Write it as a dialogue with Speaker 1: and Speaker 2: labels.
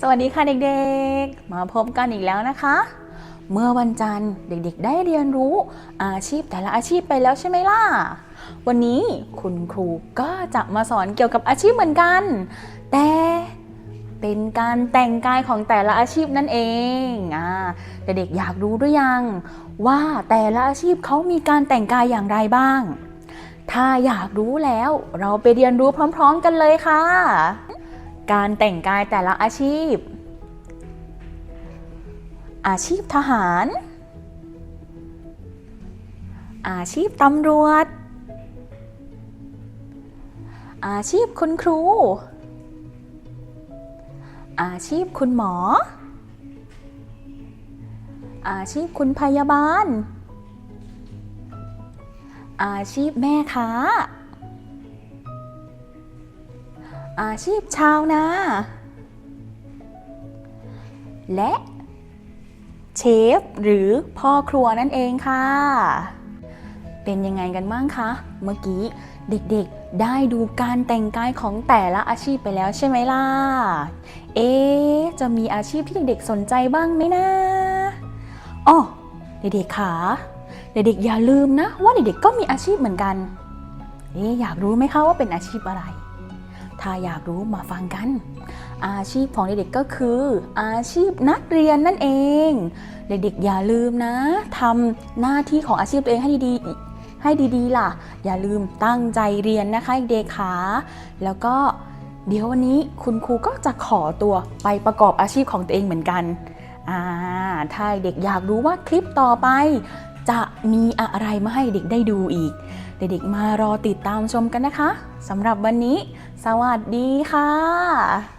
Speaker 1: สวัสดีค่ะเด็กๆ มาพบกันอีกแล้วนะคะ เมื่อวันจันทร์เด็กๆ ได้เรียนรู้อาชีพแต่ละอาชีพไปแล้วใช่ไหมล่ะ วันนี้คุณครูก็จะมาสอนเกี่ยวกับอาชีพเหมือนกัน แต่เป็นการแต่งกายของแต่ละอาชีพนั่นเองอ่าเด็กๆอยากรู้หรือยัง ว่าแต่ละอาชีพเขามีการแต่งกายอย่างไรบ้าง ถ้าอยากรู้แล้วเราไปเรียนรู้พร้อม ๆ กันเลยค่ะ การแต่งกายแต่ละอาชีพ อาชีพทหาร อาชีพตำรวจ อาชีพคุณครู อาชีพคุณหมอ อาชีพคุณพยาบาล อาชีพแม่ค้า อาชีพชาวนา และเชฟหรือพ่อครัวนั่นเองค่ะ เป็นยังไงกันบ้างคะ เมื่อกี้เด็กๆได้ดูการแต่งกายของแต่ละอาชีพไปแล้วใช่ไหมล่ะ เอ๊จะมีอาชีพที่เด็กๆสนใจบ้างไหมนะอ๋อเด็กๆขาเด็กๆอย่าลืมนะว่าเด็กๆก็มีอาชีพเหมือนกันเอ๊อยากรู้ไหมคะว่าเป็นอาชีพอะไร ถ้าอยากรู้มาฟังกัน อาชีพของเด็กๆก็คือ อาชีพนักเรียนนั่นเอง เด็กๆอย่าลืมนะทำหน้าที่ของอาชีพตัวเองให้ดีๆ ให้ดีๆ ล่ะ อย่าลืมตั้งใจเรียนนะคะเด็กๆค่ะแล้วก็เดี๋ยววันนี้คุณครูก็จะขอตัวไปประกอบอาชีพของตัวเองเหมือนกันอ่าถ้าเด็กอยากรู้ว่าคลิปต่อไป จะมีอะไรมาให้เด็กได้ดูอีก เด็กๆมารอติดตามชมกันนะคะสำหรับวันนี้ สวัสดีค่ะ